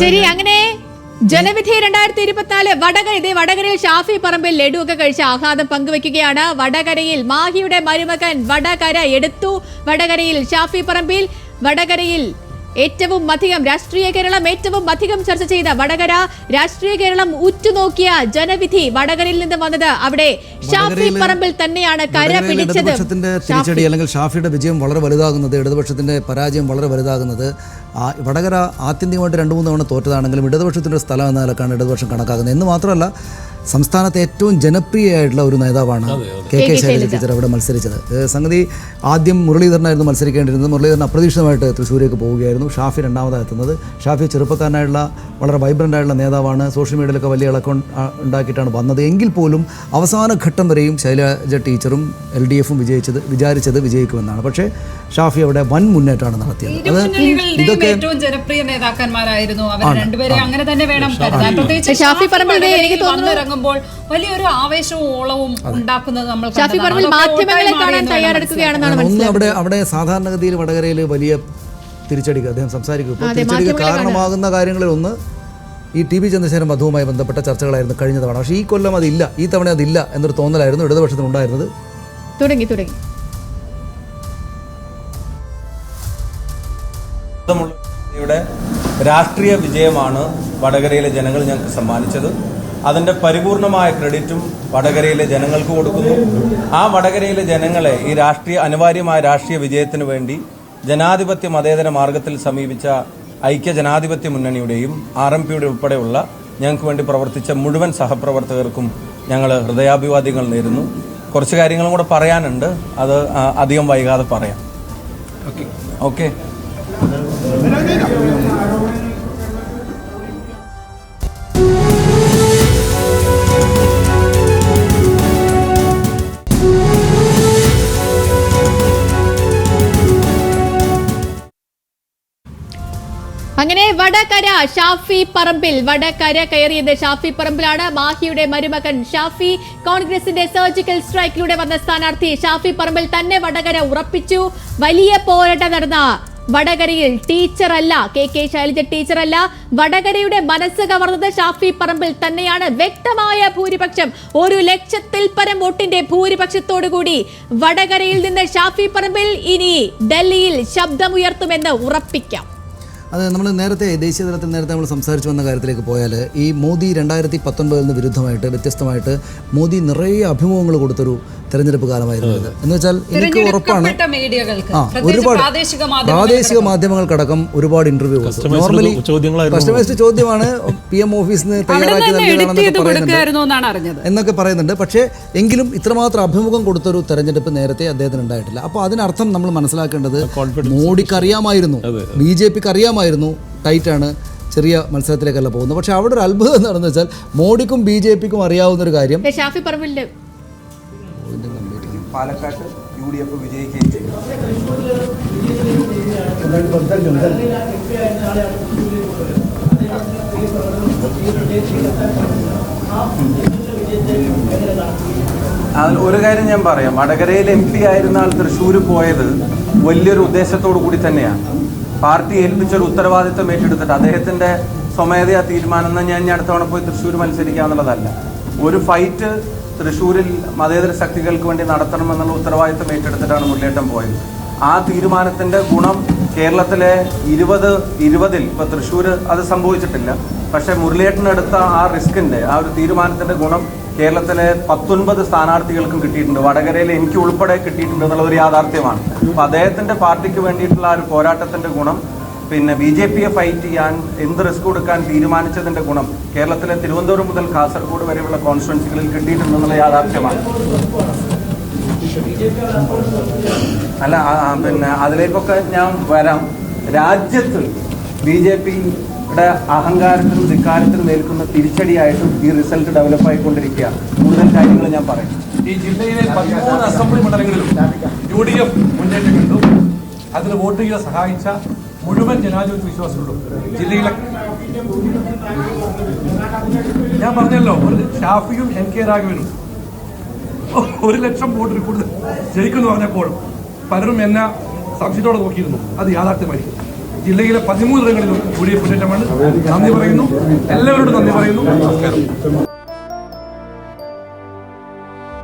ശരി അങ്ങനെ ജനവിധി രണ്ടായിരത്തി ഇരുപത്തിനാല് വടകര ഇതേ വടകരയിൽ ഷാഫി പറമ്പിൽ ലഡു ഒക്കെ കഴിച്ച് ആഹ്ലാദം പങ്കുവെക്കുകയാണ്. വടകരയിൽ മാഹിയുടെ മരുമകൻ വടകര എടുത്തു. വടകരയിൽ ഷാഫി പറമ്പിൽ വടകരയിൽ ഏറ്റവും അധികം രാഷ്ട്രീയ കേരളം ഏറ്റവും അധികം ചർച്ച ചെയ്ത വടകര. രാഷ്ട്രീയ കേരളം ഉറ്റുനോക്കിയ ജനവിധി വടകരയിൽ നിന്ന് വന്നത് അവിടെ ഷാഫി പറമ്പിൽ തന്നെയാണ് കര പിടിച്ചത്. ഇടതുപക്ഷത്തിന്റെ തിരിച്ചടി അല്ലെങ്കിൽ ഷാഫിയുടെ വിജയം വളരെ വലുതാകുന്നത് ഇടതുപക്ഷത്തിന്റെ പരാജയം വളരെ വലുതാകുന്നത്. ആ വടകര ആത്യന്തികമായിട്ട് രണ്ട് മൂന്ന് തവണ തോറ്റതാണെങ്കിലും ഇടതുപക്ഷത്തിന്റെ ഒരു സ്ഥലം എന്ന നിലക്കാണ് ഇടതുപക്ഷം കണക്കാക്കുന്നത്. എന്ന് മാത്രമല്ല സംസ്ഥാനത്തെ ഏറ്റവും ജനപ്രിയമായിട്ടുള്ള ഒരു നേതാവാണ് കെ കെ ശൈലജ ടീച്ചർ അവിടെ മത്സരിച്ചത്. സംഗതി ആദ്യം മുരളീധരനായിരുന്നു മത്സരിക്കേണ്ടിരുന്നത് മുരളീധരൻ അപ്രതീക്ഷിതമായിട്ട് തൃശ്ശൂരേക്ക് പോവുകയായിരുന്നു. ഷാഫി രണ്ടാമതാണ് എത്തുന്നത്. ഷാഫി ചെറുപ്പക്കാരനായുള്ള വളരെ വൈബ്രന്റ് ആയിട്ടുള്ള നേതാവാണ് സോഷ്യൽ മീഡിയയിലൊക്കെ വലിയ ഇളക്കം ഉണ്ടാക്കിയിട്ടാണ് വന്നത്. എങ്കിൽ പോലും അവസാന ഘട്ടം വരെയും ശൈലജ ടീച്ചറും എൽ ഡി എഫും വിജയിച്ചത് വിചാരിച്ചത് വിജയിക്കുമെന്നാണ്. പക്ഷേ ഷാഫി അവിടെ വൻ മുന്നേറ്റമാണ് നടത്തിയത്. അത് ഇരുമുന്നണികളുടെയും ഏറ്റവും ജനപ്രിയ നേതാക്കന്മാരായിരുന്നു. അവർ രണ്ടുപേരെ അങ്ങനെ തന്നെ വേണം. കരുതാൻ പ്രത്യേകിച്ച് ഷാഫി പറമ്പിൽ ദേ എനിക്ക് വന്നിറങ്ങുമ്പോൾ വലിയൊരു ആവേശവും ഓളവും ഉണ്ടാക്കുന്നത് നമ്മൾ ഷാഫി പറമ്പിൽ മാധ്യമങ്ങളെ കാണാൻ തയ്യാറെടുക്കുകയാണെന്നാണ് മനസ്സിലാക്കുന്നത്. അവിടെ അവിടെ സാധാരണഗതിയിൽ വടകരയിൽ വലിയ തിരിച്ചടിക്ക് അദ്ദേഹം സംസാരിക്കും. ഇപ്പോൾ തിരിച്ചടിക്ക് മാധ്യമങ്ങളെ കാരണമാകുന്ന കാര്യങ്ങളിൽ ഒന്ന് ഈ ടി വി ചന്ദ്രശേഖരൻ വധവുമായി ബന്ധപ്പെട്ട ചർച്ചകളായിരുന്നു കഴിഞ്ഞ തവണ. പക്ഷേ ഈ കൊല്ലം അതില്ല ഈ തവണ അതില്ല എന്നൊരു തോന്നലായിരുന്നു ഇടതുപക്ഷത്തിന് ഉണ്ടായിരുന്നത് തുടങ്ങി തുടങ്ങി. യുടെ രാഷ്ട്രീയ വിജയമാണ് വടകരയിലെ ജനങ്ങൾ ഞങ്ങൾക്ക് സമ്മാനിച്ചത്. അതിന്റെ പരിപൂർണമായ ക്രെഡിറ്റും വടകരയിലെ ജനങ്ങൾക്ക് കൊടുക്കുന്നു. ആ വടകരയിലെ ജനങ്ങളെ ഈ രാഷ്ട്രീയ അനിവാര്യമായ രാഷ്ട്രീയ വിജയത്തിന് വേണ്ടി ജനാധിപത്യ മതേതര മാർഗത്തിൽ സമീപിച്ച ഐക്യ ജനാധിപത്യ മുന്നണിയുടെയും ആർ എം പിയുടെ ഉൾപ്പെടെയുള്ള ഞങ്ങൾക്ക് വേണ്ടി പ്രവർത്തിച്ച മുഴുവൻ സഹപ്രവർത്തകർക്കും ഞങ്ങൾ ഹൃദയാഭിവാദ്യങ്ങൾ നേരുന്നു. കുറച്ച് കാര്യങ്ങളും കൂടെ പറയാനുണ്ട്. അത് അധികം വൈകാതെ പറയാം. ഓക്കെ. ഓക്കെ. അങ്ങനെ വടകര ഷാഫി പറമ്പിൽ വടകര കയറിയത് ഷാഫി പറമ്പിലാണ്. മാഹിയുടെ മരുമകൻ ഷാഫി കോൺഗ്രസിന്റെ സർജിക്കൽ സ്ട്രൈക്കിലൂടെ വന്ന സ്ഥാനാർത്ഥി ഷാഫി പറമ്പിൽ തന്നെ വടകര ഉറപ്പിച്ചു. വലിയ പോരാട്ടം നടന്ന വടകരയിൽ ടീച്ചറല്ല കെ കെ ശൈലജ ടീച്ചറല്ല. വടകരയുടെ മനസ്സ് കവർന്നത് ഷാഫി പറമ്പിൽ തന്നെയാണ്. വ്യക്തമായ ഭൂരിപക്ഷം. ഒരു ലക്ഷത്തിൽ പരം വോട്ടിന്റെ ഭൂരിപക്ഷത്തോടുകൂടി വടകരയിൽ നിന്ന് ഷാഫി പറമ്പിൽ ഇനി ഡൽഹിയിൽ ശബ്ദമുയർത്തുമെന്ന് ഉറപ്പിക്കാം. അത് നമ്മൾ നേരത്തെ ദേശീയ തലത്തിൽ നേരത്തെ നമ്മൾ സംസാരിച്ചു വന്ന കാര്യത്തിലേക്ക് പോയാൽ ഈ മോദി രണ്ടായിരത്തി പത്തൊൻപതിൽ നിന്ന് വിരുദ്ധമായിട്ട് വ്യത്യസ്തമായിട്ട് മോദി നിറയെ അഭിമുഖങ്ങൾ കൊടുത്തൊരു തെരഞ്ഞെടുപ്പ് കാലമായിരുന്നു എന്ന് വെച്ചാൽ എനിക്ക് ഉറപ്പാണ്. ആ ഒരുപാട് പ്രാദേശിക മാധ്യമങ്ങൾ പ്രാദേശിക മാധ്യമങ്ങൾക്കടക്കം ഒരുപാട് ഇന്റർവ്യൂ നോർമലി കസ്റ്റമൈസ്ഡ് ചോദ്യമാണ് പി എം ഓഫീസിന് തയ്യാറാക്കി നൽകിയതാണെന്നൊക്കെ പറയുന്നുണ്ട്. എന്നൊക്കെ പറയുന്നുണ്ട്. പക്ഷേ എങ്കിലും ഇത്രമാത്രം അഭിമുഖം കൊടുത്തൊരു തെരഞ്ഞെടുപ്പ് നേരത്തെ അദ്ദേഹത്തിന് ഉണ്ടായിട്ടില്ല. അപ്പോൾ അതിനർത്ഥം നമ്മൾ മനസ്സിലാക്കേണ്ടത് മോഡിക്ക് അറിയാമായിരുന്നു ബി ജെ പിക്ക് അറിയാമായിരുന്നു ടൈറ്റാണ് ചെറിയ മത്സരത്തിലേക്കല്ല പോകുന്നത്. പക്ഷെ അവിടെ ഒരു അത്ഭുതം എന്താണെന്ന് വെച്ചാൽ മോഡിക്കും ബി ജെ പിക്കും അറിയാവുന്ന ഒരു കാര്യം ഷാഫി പറമ്പിലിന്റെ പാലക്കാട്ട് യു ഡി എഫ് വിജയിക്കുകയും ചെയ്തു അതിൽ ഒരു കാര്യം ഞാൻ പറയാം. വടകരയിൽ എം പി ആയിരുന്ന ആൾ തൃശ്ശൂർ പോയത്. വലിയൊരു ഉദ്ദേശത്തോടു കൂടി തന്നെയാണ്. പാർട്ടി ഏൽപ്പിച്ചൊരു ഉത്തരവാദിത്തം ഏറ്റെടുത്തിട്ട് അദ്ദേഹത്തിന്റെ സ്വമേധയാ തീരുമാനം എന്നാൽ ഞാൻ ഇനി അടുത്ത പോയി തൃശ്ശൂർ മത്സരിക്കുക എന്നുള്ളതല്ല ഒരു ഫൈറ്റ് തൃശ്ശൂരിൽ മതേതര ശക്തികൾക്ക് വേണ്ടി നടത്തണമെന്നുള്ള ഉത്തരവാദിത്തം ഏറ്റെടുത്തിട്ടാണ് മുരളീട്ടൻ പോയത്. ആ തീരുമാനത്തിന്റെ ഗുണം കേരളത്തിലെ ഇരുപത് ഇരുപതിൽ ഇപ്പൊ തൃശ്ശൂർ അത് സംഭവിച്ചിട്ടില്ല. പക്ഷെ മുരളിയേട്ടനെടുത്ത ആ റിസ്കിന്റെ ആ ഒരു തീരുമാനത്തിന്റെ ഗുണം കേരളത്തിലെ പത്തൊൻപത് സ്ഥാനാർത്ഥികൾക്കും കിട്ടിയിട്ടുണ്ട്. വടകരയിൽ എനിക്ക് ഉൾപ്പെടെ കിട്ടിയിട്ടുണ്ട് എന്നുള്ള ഒരു യാഥാർത്ഥ്യമാണ്. അപ്പോൾ അദ്ദേഹത്തിന്റെ പാർട്ടിക്ക് വേണ്ടിയിട്ടുള്ള ആ ഒരു പോരാട്ടത്തിന്റെ ഗുണം പിന്നെ ബി ജെ പിയെ ഫൈറ്റ് ചെയ്യാൻ എന്ത് റിസ്ക് കൊടുക്കാൻ തീരുമാനിച്ചതിന്റെ ഗുണം കേരളത്തിലെ തിരുവനന്തപുരം മുതൽ കാസർഗോഡ് വരെയുള്ള കോൺസ്റ്റിറ്റ്യൻസികളിൽ കിട്ടിയിട്ടുണ്ടെന്നുള്ള യാഥാർത്ഥ്യമാണ്. അല്ല പിന്നെ അതിലേക്കൊക്കെ ഞാൻ വരാം. രാജ്യത്ത് ബി ജെ പിയുടെ അഹങ്കാരത്തിനും ധിക്കാരത്തിനും ഏൽക്കുന്ന തിരിച്ചടിയായിട്ടും ഈ റിസൾട്ട് ഡെവലപ്പ് ആയിക്കൊണ്ടിരിക്കുക കൂടുതൽ കാര്യങ്ങൾ ഞാൻ പറയും. ഈ ജില്ലയിലെ പതിമൂന്ന് അസംബ്ലി മണ്ഡലങ്ങളിലും യു ഡി എഫ് മുന്നേറ്റം കണ്ടു. അതിന് വോട്ട് ചെയ്യാൻ സഹായിച്ച മുഴുവൻ ജനാധിപത്യ വിശ്വാസമുള്ളൂ ജില്ലയിലെ ഞാൻ പറഞ്ഞല്ലോ ഒരു ഷാഫിയും എൻ കെ രാഘവനും. ഒരു ലക്ഷം വോട്ടിൽ കൂടുതൽ ജയിക്കുമെന്ന് പറഞ്ഞപ്പോൾ പലരും എന്നെ സംശയത്തോടെ നോക്കിയിരുന്നു. അത് യാഥാർത്ഥ്യമായി ജില്ലയിലെ പതിമൂന്നിടങ്ങളിലും യു ഡി മുന്നേറ്റമാണ്. നന്ദി പറയുന്നു. എല്ലാവരോടും നന്ദി പറയുന്നു. നമസ്കാരം.